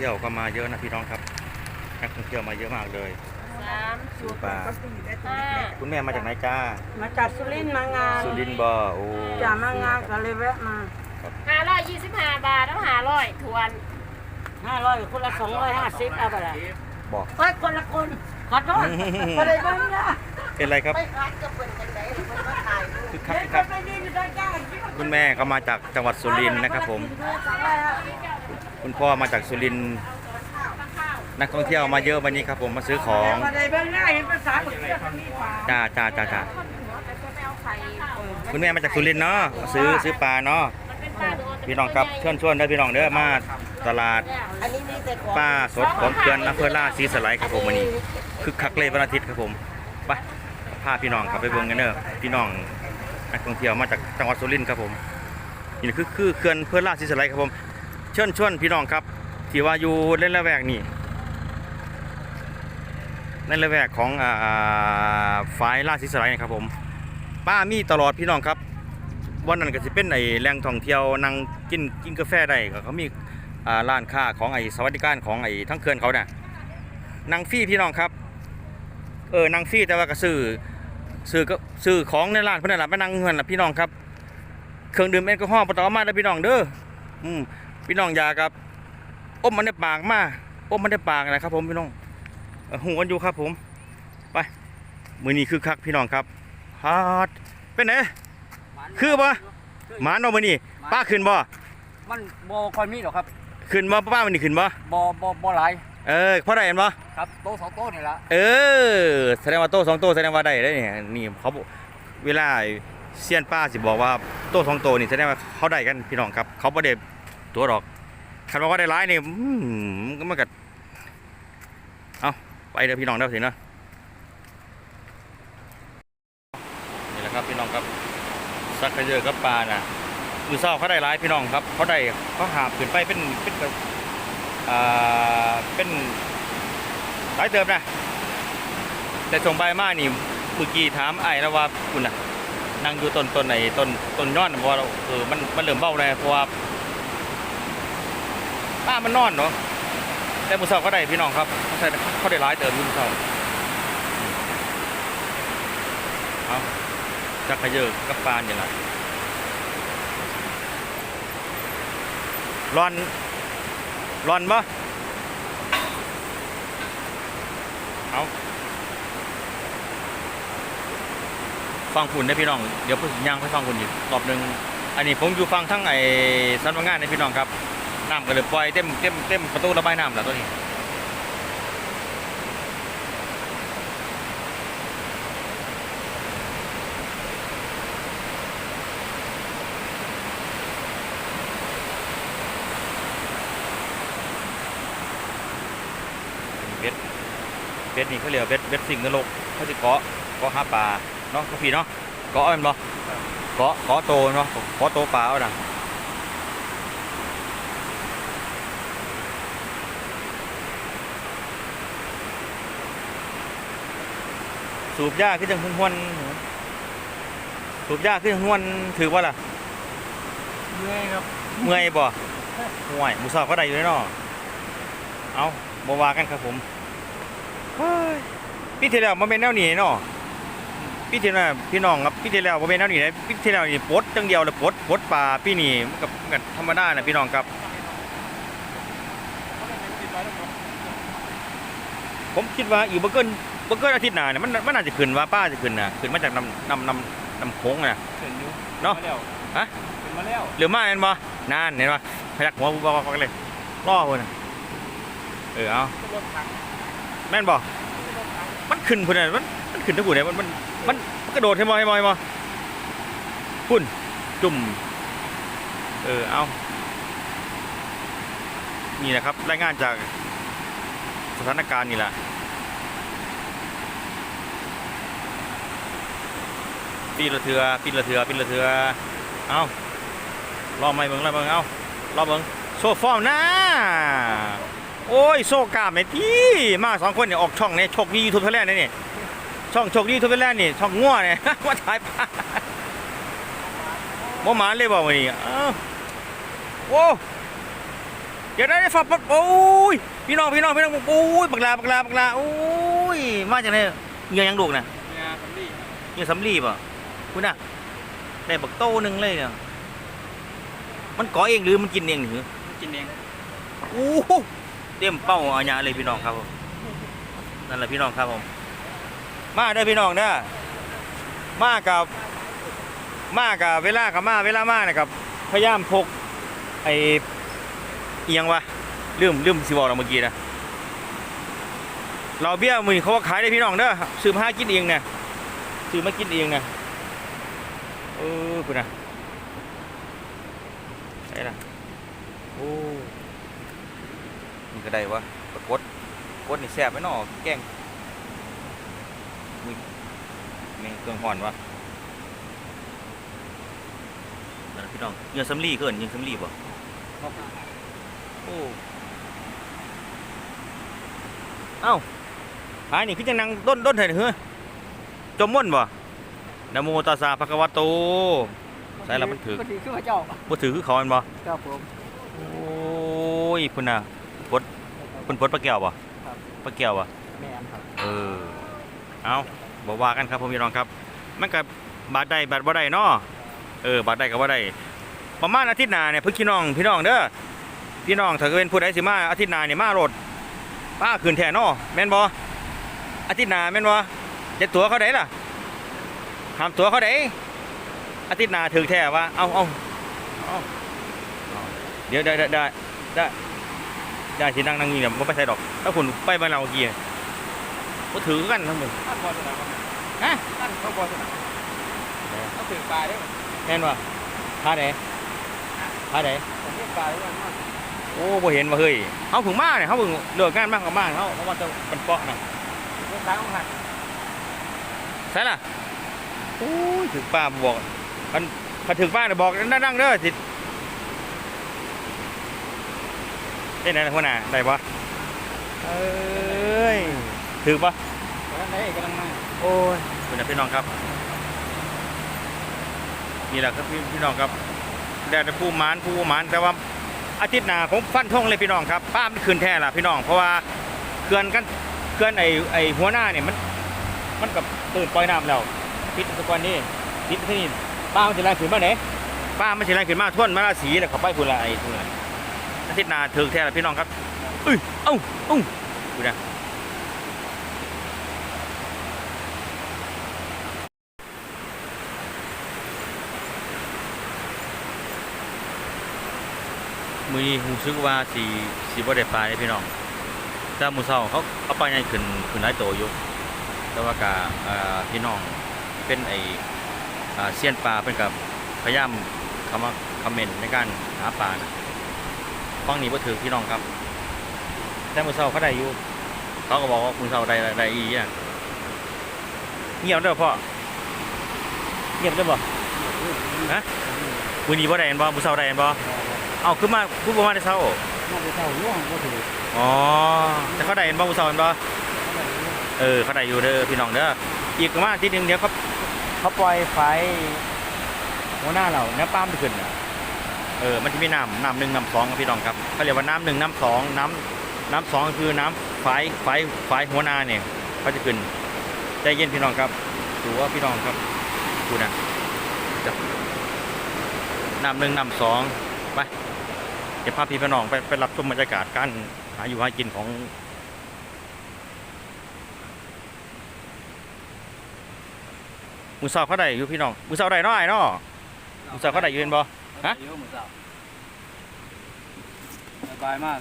ท่องเที่ยวก็มาเยอะนะพี่น้องครับนักท่องเที่ยวมาเยอะมากเลยสามดูปลาห้าคุณแม่มาจากไหนจ้ามาจากสุรินทร์มางานสุรินทร์บอโอ้จะมางานก็เลยแวะมาห้าร้อยยี่สิบห้าบาทแล้วห้าร้อยทวนห้าร้อยคนละสองร้อยห้าสิบเอาไปละบอกเฮ้ยคนละคนขอโทษคนเลยบ้างนะเป็นไรครับไปขายจะเป็นจังไดมันก็ถ่ายรูปคือคักเฮ้ยคือคักไปดีอยู่ด้วยกันคุณแม่ก็มาจากจังหวัดสุรินทร์นะครับผม คุณพ่อมาจากสุรินทร์นักท่องเที่ยวมาเยอะวันนี้ครับผมมาซื้อของมาได้เบ้างหน้าเห็นภาษาคนเดียวกันนี่หว่าจ้าจ้าจ้าจ้าคุณแม่มาจากสุรินทร์เนาะมาซื้อซื้อปลาเนาะพี่น้องครับเชิญชวนเด้อพี่น้องเด้อมาตลาดป้าสดของเกลือนอำเภอล่าศรีสไลด์ครับผมวันนี้คึกคักเลยวันอาทิตย์ครับผมไปพาพี่น้องครับไปเบิ่งกันเด้อพี่น้องนักท่องเที่ยวมาจากจังหวัดสุรินทร์ครับผมนี่คือคือเขื่อนอำเภอล่าศรีสไลด์ครับผม เชิญชวนพี่น้องครับที่ว่าอยู่เล่นละแวกนี่ในละแวกของอ่าฝายล่าศรีสไลด์นะครับผมป้ามีตลอดพี่น้องครับวันนั้นก็สิเป็นไอ้แหล่งท่องเที่ยวนั่งกินกินกาแฟได้ก็เขามีอ่าร้านค้าของไอ้สวัสดิการของไอ้ทั้งเขื่อนเขาเนี่ยนางฟรี่พี่น้องครับเออนางฟรี่แต่ว่าก็ซื้อซื้อก็ซื้อของในร้านเพื่อนนล่ะไปนั่งเงินล่ะพี่น้องครับเครื่องดื่มแอลกอฮอล์ปตองเอมาแล้วพี่น้องเด้ออืม พี่น้องอยาครับอมมันในปากมาอมมันในปากนะครับ ผมพี่น้องเออหูกันอยู่ครับ ผม ไปมือนี้คือคักพี่น้องครับฮาดเป็นไงคือบ่หมาเนาะมือนี้ป้าขึ้นบ่มันบ่ค่อยมีหรอกครับ ขึ้นบ่ป้ามันนี่ขึ้นบ่บ่บ่บ่หลายเออเพราะได้เห็นบ่ครับโตสองโตนี่ละเออแสดงว่าโต้สองโต้แสดงว่าได้ได้เนี่ยนี่เขาบอกเวลาเซียนป้าสิบอกว่าโต้สองโต้นี่แสดงว่าเขาได้กันพี่น้องครับ เขาประเด็ ตัวดอกคันว่าได้ร้ายนี่ก็มันกัเอาไปเด้อพี่น้องเด้อสินะนี่แหละครับพี่น้องครับสักเยอะกับปลาน่ะมือเศร้าเขาได้ร้ายพี่น้องครับเขาได้เขาหาบขึ้นไปเป็นเป็นอ่าเป็นหลายเติมนะแต่ส่งใบมานี่เมื่อกี้ถามไอ้แล้วว่าคุณน่ะนั่งอยู่ต้นต้นไหนต้นต้นย้อนเพราะว่าเออมันมันเริ่มเบ้าเลยเพราะว่า ป้ามันนอนเนาะแต่มือเสาก็ได้พี่น้องครับเขาได้เขาได้หลายเติมมือเสาเอาจักขยเยอะกับปานอย่างไรร้อนร้อนปะเอาฟังคุณนะพี่น้อง เดี๋ยวพูดย่างให้ฟังคุณอีกรอบหนึ่งอันนี้ผมอยู่ฟังทั้งไอ้สำนักงานนพี่น้องครับ น้ำก็เลยปล่อยเต็มเต็มเต็มประตูระบายน้ำแล้วตัวนี้เบ็ดเบ็ดนี่เขาเรียกว่าเบ็ดเบ็ดสิงนรกเขาจะเกาะเกาะหาปลาเนาะพี่เนาะเกาะแมันบ่เกาะเกาะโตเนาะเกาะโตปลาเอาน่ะ สูบหญ้าขึ้นจังห้วนๆสูบหญ้าขึ้นห้วนถือว่าล่ะเมื่อยครับเมื่อยบ่ห่วยหมูสาวก็ได้อยู่แน่เนาะเอาบ่ว่ากันครับผมเฮ้ยปีที่แล้วบ่แม่นแนวนี้เนาะปีที่แล้วพี่น้องครับปีที่แล้วบ่แม่นแนวนี้นะปีที่แล้วนี่ปลดจังเดียวเลยปลดปลดปลาปีนี้มันก็มันก็ธรรมดานะพี่น้องครับ ผมคิดว่าอีกบ่เกิน บ่เกินอาทิตย์หน้าเนี่ยมันมันน่าจะขึ้นว่าป้าจะขึ้นน่ะขึ้นมาจากน้ำน้ำน้ำน้ำโค้งน่ะเห็นอยู่เนาะขึ้มาแล้วฮะขึ้นมาแล้วหรือมาเห็นบ่นานเห็นบ่พยักหัวบ่บ่เลยล่อพุ่นน่ะเออเอาขึ้นรถถังแม่นบ่ขึ้นรถถังมันขึ้นพุ่นน่ะมันมันขึ้นทั้งพุ่นเนี่ยมันมันมันมันกระโดดให้บ่ให้บ่ให้บ่พุ่นจุ่มเออเอานี่นะครับรายงานจากสถานการณ์นี่แหละ ปีละเทือปีละเทือปีละเทือเอารอไม่เบิ่งรอเบิ่งเอารอเบิ่งโซฟอร์มนะโอ้ยโซกล้ามไอ้ที่มาสองคนเนี่ยออกช่องเนี่ยโชคดียูทูบไทยแลนด์เนี่ยช่องโชคดีทูเปนแลนด์นี่ช่องง่วเนี่ยว่าถ่ายปลาบ่หมาเลยบ่วันนี้อ้าวโอ้เดี๋ยวได้ได้ฟับปั๊บโอ้ยพี่น้องพี่น้องพี่น้องโอ้ยบักลาบักลาบักลาโอ้ยมาจากไหนเงี้ยยังลูกนะงานสำลีเงี้ยสำลีป่ะ คุณน่ะได้บักโตหนึ่งเลยเนี่ยมันก่อเองหรือมันกินเองหรือกินเองโอ้โหเต็มเป้าอาญาเลยพี่น้องครับผมนั่นแหละพี่น้องครับผม มาเด้อพี่น้องเด้อมากับมากับเวลากับมาเวลามานะครับพยายามพกไอ้เอียงวะลืมลืมสิบอกเราเมื่อกี้นะเราเบี้ยมือเขาว่าขายได้พี่น้องเด้อซื้อมาหากินเองเนี่ยซื้อมากินเองเนี่ย เออคุณนะไอ้ล่ะโอ้นี่ก็ได้วะปรากฏกดนี่แซ่บไหมเนาะแกงมึงม่งเครื่องห่อนวะนั่นพี่น้องเงินสำลีเกินเงินสำลีบ่โอ้เอ้าหายนี่คือจังนั่งต้นต้นเถิดเฮ้อจมม่วนบ่ นะโมตัสสะภะคะวะโตใส่แล้วมันถือมันถือขึ้นมาเจ้าบ่ถือคือเขาแม่นบ่ครับผมโอ้ยพุ่นน่ะพดเพิ่นพดปลาแก้วบ่ครับปลาแก้วบ่แม่นครับเออเอาบ่ว่ากันครับผมพี่น้องครับ มันก็บาดได้บาดบ่ได้เนาะเออบาดได้ก็บ่ได้ประมาณอาทิตย์หน้าเนี่ยเพิ่นพี่น้องพี่น้องเด้อพี่น้องถ้าเกิดเป็นผู้ใดสิมาอาทิตย์หน้าเนี่ยมาโรดป้าคืนแท้เนาะแม่นบ่อาทิตย์หน้าแม่นบ่จะตั๋วเขาได้ล่ะ ห้ามตั๋วเขาได้อาทิตย์หน้าถึงแท้ว่าเอาเอาเอาเอาเดี๋ยวได้ได้ได้ได้ได้สินั่งนั่งนี่เนี่ยบ่ไปใส่ดอก ถ้าคุณไปบ้านเราเมื่อกี้บ่ถือกันทั้งหมดท่านบอสนามฮะท่านเขาบอสนามเขาถือปลาได้ไหมแม่นบ่ท่าไหนท่าไหนผมเรียกปลาได้ไหมโอ้บ่เห็นว่าเฮ้ยเฮาเพิ่งมาเนี่ยเฮาเพิ่งเลิกงานมากับบ้านเฮาเพราะว่าจะมันเปาะน่ะเรียกปลาของหันใช่ล่ะ โอ้ยถึงป้าบอกมันพอถึงป้าเนี่ยบอกนั่งๆเด้อสิได้ไหนล่ะหัวหน้าได้ปะเอ้ยถึงปะแล้วไหนกำลังมาโอ้ยคุณพี่น้องครับนี่แหละครับพี่พี่น้องครับแดดผู้หมานผู้หมานแต่ว่าอาทิตย์หน้าผมฟันธงเลยพี่น้องครับป้ามันคืนแท้ล่ะพี่น้อง เพราะว่าเขื่อนกันเขื่อนไอ้ไอ้หัวหน้าเนี่ยมัน มันกับตื่นปล่อยน้ำแล้ว พิษตะกอนนี่พิษที่นี่ป้ามันจะแรงขึ้นมาไหนป้ามันจะแรงขึ้นมาท่วนมาราสีแล้วเขาไปพุ่นละไอ้พุ่นละอาทิตย์หน้าถึงแท้ละพี่น้องครับเอ้ยเอ้าเอ้าดูนะมือนี้รู้สึกว่าสีสีบ่ได้ปลาเลยพี่น้องแต่มื้อเช้าเขาเอาปลาใหญ่ขึ้นขึ้นหลายโตอยู่แต่ว่ากาพี่น้อง เป็นไออ่าเซียนปลาเป็นกับพยายามคำว่าคอมเมนต์ในการหาปลานะฟังนี้ว่าถือพี่น้องครับ แต่มือเช้าเขาได้อยู่เขาก็บอกว่ามือเช้าได้ได้ได้อีอะเงียบเด้อพ่อเงียบเด้อบ่ฮะมือนี้บ่ได้เห็นบ่มือเช้าได้เห็นบ่เอาขึ้นมาพูดประมาณได้เช้าน่าจะเท่าล่วงก็ถืออ๋อแต่เขาได้เห็นบ่มือเช้าเห็นบ่เออเขาได้อยู่เด้อพี่น้องเด้ออีกประมาณอาที่หนึ่งเดี๋ยวเขา เขาปล่อยไฟหัวหน้าเราเนื้อป้ามจะขึ้นน่ะเออมันจะมีน้ำน้ำหนึ่งน้ำสองครับพี่น้องครับเขาเรียกว่าน้ำหนึ่งน้ำสองน้ำน้ำสองคือน้ำไฟไฟไฟหัวหน้าเนี่ยเขาจะขึ้นใจเย็นพี่น้องครับดูว่าพี่น้องครับดูนะจะน้ำหนึ่งน้ำสองไปเดี๋ยวพาพี่พี่น้องไปไปรับชมบรรยากาศการหาอยู่หากินของ มือเสาเขาได้อยู่พี่น้องมือเสาได้น้อยเนาะมือเสาเขาได้อยู่เห็นบ่ฮะเยอะเหมือนเจ้าสบายมาก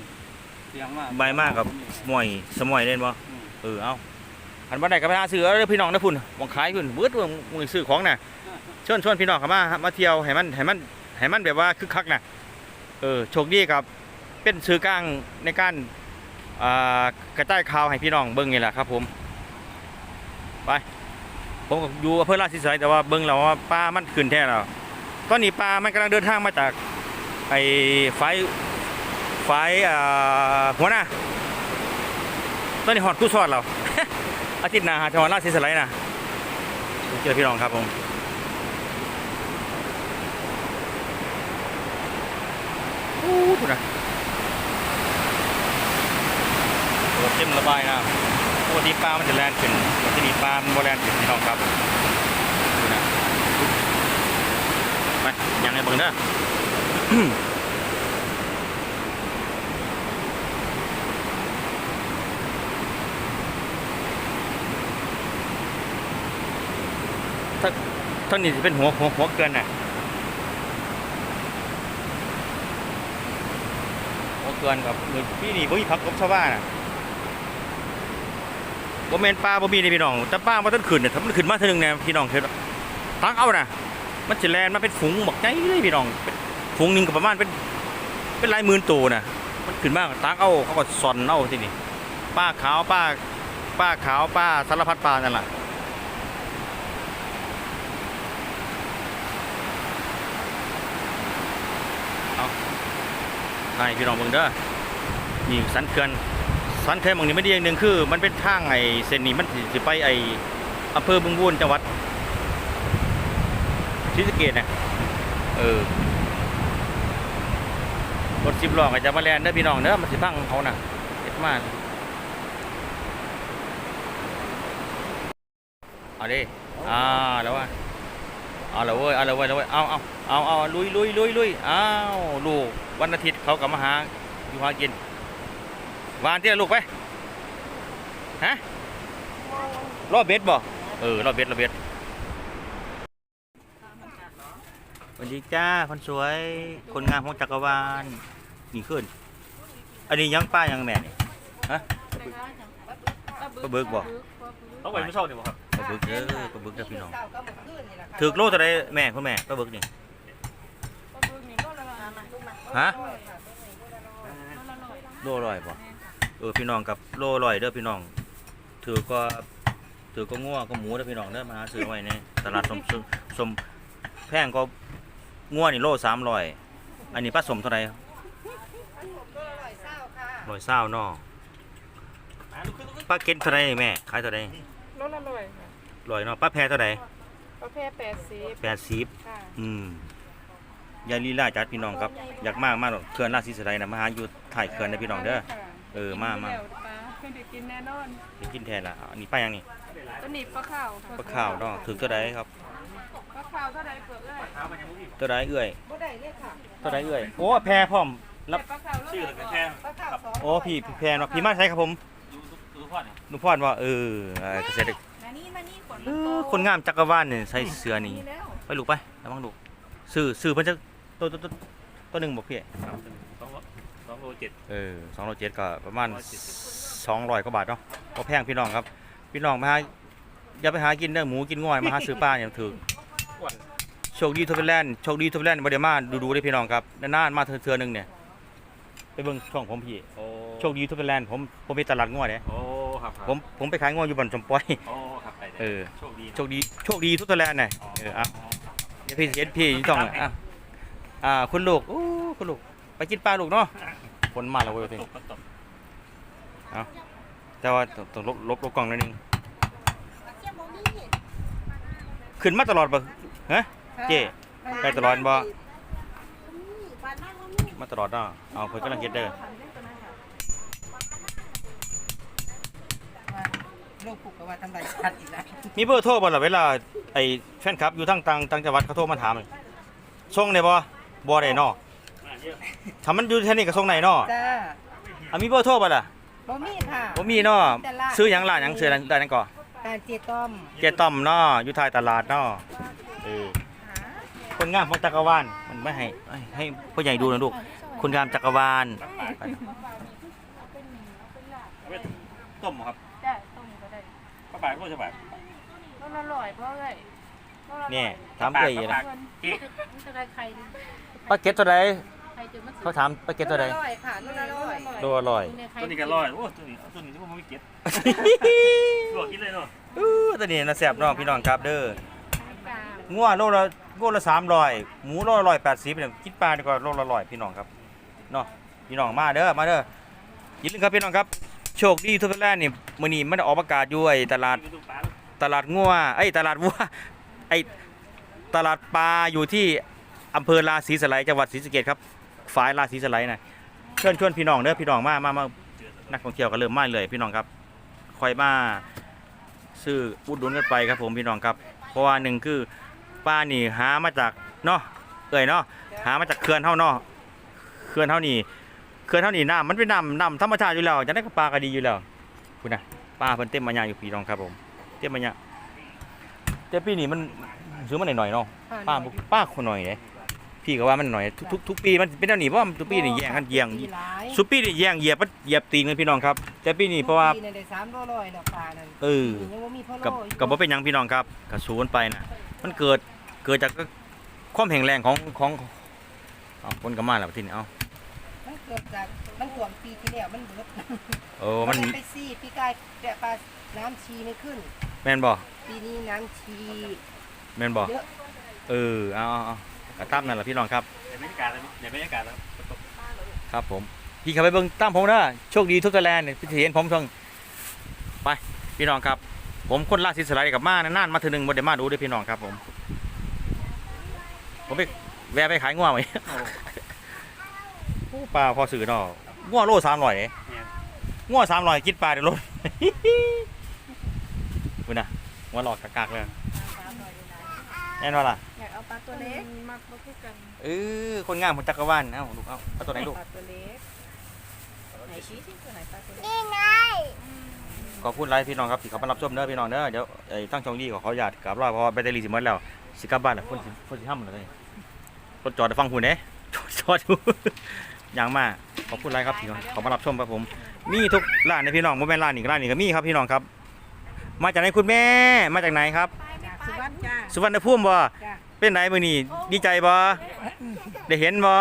เสียงมากใบมากกับมวยสมวยเล่นบ่อืมเออเอาหันบ่ได้ก็ไปหาซื้อเอาเด้อพี่น้องนะพุ่นวางขายพุ่นเบิดวงมือซื้อของน่ะชวนชวนพี่น้องเข้ามามาเที่ยวให้มันให้มันให้มันแบบว่าคึกคักน่ะเออโชคดีครับเป็นสื่อกลางในการอ่ากระจายข่าวให้พี่น้องเบิ่งนี่แหละครับผมไป ผมก็อยู่อำเภอราชสีสายแต่ว่าเบิ่งแล้วว่าปลามันขึ้นแท้แล้วตอนนี้ปลามันกำลังเดินทางมาจากไอ้ไฟไฟหัวหน้าตอนนี้ฮอดกู้ซอดเราอาทิตย์หน้าหาจังหวัดราชสีสไลด์นะเจอพี่น้องครับผมอู้ถูกนะเต็มระบายน้ำ กติปลามันจะแลนขึ้นปกติปลามันบ่แลนขึ้นพี่น้องครับดูนะไปยังไงบิ่งเด้อถ้าท่านนี้จะเป็นหัวหัวหัวเกินน่ะหัวเกินกับเหมือนพี่นี่บ่พักกบชาวบ้านน่ะ บ่แม่นปลาบ่มีนี่พี่น้อง แต่ปลาบ่ทันขึ้นเนี่ยถ้ามันขึ้นมาเทื่อนึงเนี่ยพี่น้องเฮ็ดตักเอาน่ะมันสิแลนมาเป็นฝูงบักใหญ่เลยพี่น้องเป็นฝูงหนึงก็ประมาณเป็นเป็นหลายหมื่นตัวนะมันขึ้นมากตักเอาเขาก็ซ่อนเอาที่นี่ปลาขาวปลาปลาขาวปลาสารพัดปลานั่นล่ะให้พี่น้องเบิ่งเด้อนี่สันเขื่อน สันเขื่อนบางนี้ไม่ดีอย่างหนึ่งคือ มันเป็นทางไอ้เส้นนี้มันสิไปไอ้อำเภอบึงบูนจังหวัดศรีสะเกษนะเออรถสิบล้อก็จะมาแลนเด้อพี่น้องเด้อมันสิพังเขาน่ะเจ็ดมากเอาดิอ่าแล้วว่าเอาละเว้ยเอาละเว้ยเอาละเว้ยเอาเอาเอาเอาลุยลุยลุยลุยเอาลูกวันอาทิตย์เขากลับมาหาอยู่หากิน วานที่ละลูกไป ฮะรอบเบ็ดบ่ เออรอบเบ็ดรอบเบ็ดสวัสดีจ้า คนสวย คนงามของจักรวาลนี่ขึ้น อันนี้ยังป้ายังแม่นี่ฮะปลาบึกบ่ต้องไปไม่ชอบดีบ่ครับปลาบึกเด้อปลาบึกเด้อพี่น้องเจ้าก็บ่ขึ้นนี่แหละค่ะถือโลเท่าไรแม่คุณแม่ปลาบึกนี่ฮะโลอร่อยป่ะ เออพี่น้องกับโลอร่อยเด้อพี่น้อง ถือก็ถือก็งัวก็หมูเด้อพี่น้องเด้อมาหาซื้อไว้ในตลาดสมสมสมแพงก็งัวนี่โลสามร้อย อันนี้ปลาสมเท่าไหร่ร้อยเศร้าค่ะร้อยเศร้าเนาะปลาเก็ตเท่าไหร่แม่ขายเท่าไหร่ลดละร้อยค่ะร้อยเนาะปลาแพเท่าไหร่ประเภทแปดสิบแปดสิบค่ะอืมอยาลีลาจัดพี่น้องครับ อยากมากมากหรอกเขื่อนราชสีสไลนะมาหาอยู่ถ่ายเขื่อนนะพี่น้องเด้อ เออมามาเดี๋ยวปลาเพื่อนได้กินแน่นอนไปกินแทนละอันนี้ป้ายังนี่ตัวนี้ปลาข้าวค่ะปลาข้าวเนาะถึงตัวใดครับปลาข้าวเท่าไรเปลือกเลยตัวใดเอื้อยบ่ได้เลยค่ะตัวใดเอื้อยโอ้แพรพร้อมรับปลาข้าวชื่อเลเลยยแค่ปลาข้าวสองโอ้พี่พี่แพรเนาะพี่มาใช้ครับผมดูดูพ่อเนี่ยหนุพรว่าเออเอ่อเกษตรมานี่มานี่ขนเออคนงามจักรวาลเนี่ยใส่เสื้อนี่แล้วไปลูกไประวังลูกซื้อซื้อเพิ่นจะตัวตัวตัวตัวหนึ่งบอกพี่ โลเจ็ดเออสองร้อยเจ็ดก็ประมาณสองร้อยกว่าบาทเนาะก็แพงพี่น้องครับ พี่น้องมาหาอย่าไปหากินเด้อหมูกินง่อยมาหาซื้อปลาเนี่ยถืออ้วนโชคดีทูเปแลนด์โชคดีทูเปแลนด์บ่ได้มาดูๆได้พี่น้องครับนานๆมาเทื่อๆหนึงเนี่ยไปเบิ่งช่องผมพี่โอ้โชคดีทูเปแลนด์ผมผมมีตลาดง่อยเด้โอ้ครับครับผมผมไปขายง่อยอยู่บ่อนจอมปอยโอ้ครับไปเออโชคดีโชคดีโชคดีทูเปแลนด์น่ะเอออะเดี๋ยวพี่เห็นพี่ต้องอะอ่าคุณลูกโอ้คุณลูกไปกินปลาลูกเนาะ ฝนมาแล้วเว้ยพี่ตกตกแต่ว่าต้องต้องลบลบลบกล่องหนิดนึงขึ้นมาตลอดบ่ฮะเจ๊ไปตลอดบ่มาตลอดเนาะเอาเพิ่นกำลังเฮ็ดเด้อลูกผูกกับว่าทำไรชัดอีกแล้วมีเบอร์โทรบ่ล่ะเวลาไอ้แฟนคลับอยู่ทางต่างต่างจังหวัดเขาโทรมาถามส่งได้บ่บ่ได้เนาะมาเยอะ ถ้ามันอยู่แค่นี้ก็ส่งได้เนาะจ้าอะมีเบอร์โทรบ่ล่ะบ่มีค่ะ บ่มีเนาะแต่ละ ซื้อหยังล่ะหยังซื้ออะไรได้นั่นก่อการเจียต้อมเจต้อมเนาะอยู่ท้ายตลาดเนาะเออหาคนงามของจักรวาลมันไม่ให้ให้ให้พ่อใหญ่ดูนะลูกคนงามจักรวาลต้มครับได้ต้มก็ได้ป้าบ่ายก็จะแบบลดละร้อยเพราะเลยลดละร้อเนี่ยถามเอ้ยเงินะนมันจะได้ใครดิป้าเก็ตเท่าใดใคร จะมาเขาถามป้าเก็ตเท่าใดอร่อยค่ะนุ่นอร่อยโลอร่อยตัวนี้ก็ร้อยโอ้ตัวนี้ตัวนี้ที่ผมไม่เก็ตลวกกินเลยเนาะอู้ตัวนี้นะแซ่บเน้องพี่น้องครับเด้อปลางัวโลละโลละสามร้อยหมูโลละร้อยแปดสิบเนี่ยกินปลาดีกว่าโลละร้อยพี่น้องครับเนาะพี่น้องมาเด้อมาเด้ออย่าลืมครับพี่น้องครับ โชคดีทุกแลนด์นี่มื้อนี้มันได้ออกประกาศอยู่ไอ้ตลาดดูปลาตลาดงัวไอ้ยตลาดวัวไอ้ตลาดปลาอยู่ที่อำเภอราศีสไลยจังหวัดศรีสะเกษครับ ฝ่ายราศีสไลยนะเชิญชวนพี่น้องเด้อพี่น้องมามามานักท่องเที่ยวก็เริ่มมาเลยพี่น้องครับคอยมาซื้ออุดหนุนกันไปครับผมพี่น้องครับ เพราะว่าหนึ่งคือป้านี่หามาจากเนาะเอ่ยเนาะหามาจากเขื่อนเท่าเนาะเขื่อนเท่านี้เขื่อนเท่านี้น้ำมันเป็นน้ำน้ำธรรมชาติอยู่แล้วจะได้กับปลาก็ดีอยู่แล้วคุณนะปลาเพิ่นเต็มมายาอยู่พี่น้องครับผมเต็มมายาแต่ปีนี้มันซื้อมาหน่อยๆเนาะป้าบ่ป้าคนหน่อยเลย พี่ก็ว่ามันหน่อยทุกทุกทุกปีมันเป็นเท่านี้เพราะว่าทุกปีนี่แย่งกันแย่งปีหลายสุปีนี่แย่งเหยียบมันเหยียบตีนกันพี่น้องครับ แต่ปีนี้เพราะว่าปีนั้นได้สามโลร้อยดอกปลานั่นเออ ปีนี้ยังว่ามีพ่อโลกับอยู่กับบ่เป็นหยังพี่น้องครับกระสูนไปนะมันเกิดเกิดจากความแข็งแรงของของเอาคนกับมาแล้วทีนี้เอามันเกิดจากมันท่วมปีที่แล้วมันเบิดโอ้มันไปซี่ปีกายแต่ปลาน้ำชีไม่ขึ้น แม่นบ่ปีนี้น้ำชีแม่นบ่เยอะเออเอาเอาเอา กระตั้มนั่นแหละพี่น้องครับเดี๋ยวบรรยากาศแล้วเดี๋ยวบรรยากาศแล้วครับผมพี่ขับไปเบิ่งตั้มผมนะโชคดีทุกตะแลนด์เนี่ยพี่สิเห็นผมช่องไปพี่น้องครับ ผมคนลาดศิสไลด์กับมานานๆมาเทีนึงบ่ได้มาดูเด้วยพี่น้องครับ ผม ผมไปแวะไปขายงัวไหมโอ้ปลาพอสื่อเนาะงัวโลสามร้อยเด้เนี่ยงัวสามร้อยกินปลาเดี๋ยวรถคุณน่ะงัวหลอกกากๆเลยแน่นอนล่ะอยาก เอาปลาตัวเล็กมามาคู่กันเออคนงามคนจักรวาลเอ้าลูกเอ้าเอาตัวไหนลูกปลาตัวเล็กไหนชี้ที่ตัวไหนปลาตัวเล็กขอบคุณไลฟ์พี่น้องครับที่เขามารับชมเด้อพี่น้องเด้อเดี๋ยวไอ้ตั้งช่องดีขอเขาอยาตกลับรอบเพราะว่าแบตเตอรี่สิหมดแล้วสิกลับบ้านแล้วคนสิคนสิห้ามเลยรถจอดฟังคุณเด้จอดจอดอยู่อย่างมากขอบคุณไลฟ์ครับพี่น้องเขามารับชมครับผม มีทุกร้านนะพี่น้องโมแมนร้านอีกร้านนี้ก็มีครับพี่น้องครับ มาจากไหนคุณแม่มาจากไหนครับจากสุวรรณจ้าสุวรรณภูมิบ่จ้า เป็นไหนมือนี่ดีใจบ่ได้เห็นบ่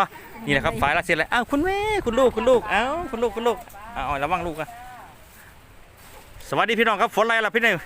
นี่แหละครับฝ่ายรักเสียเลยอ้าวคุณแม่คุณลูกคุณลูกเอ้าคุณลูกคุณลูกอ้าวระวังลูกอะสวัสดีพี่น้องครับฝนอะไรล่ะพี่หนึ่ง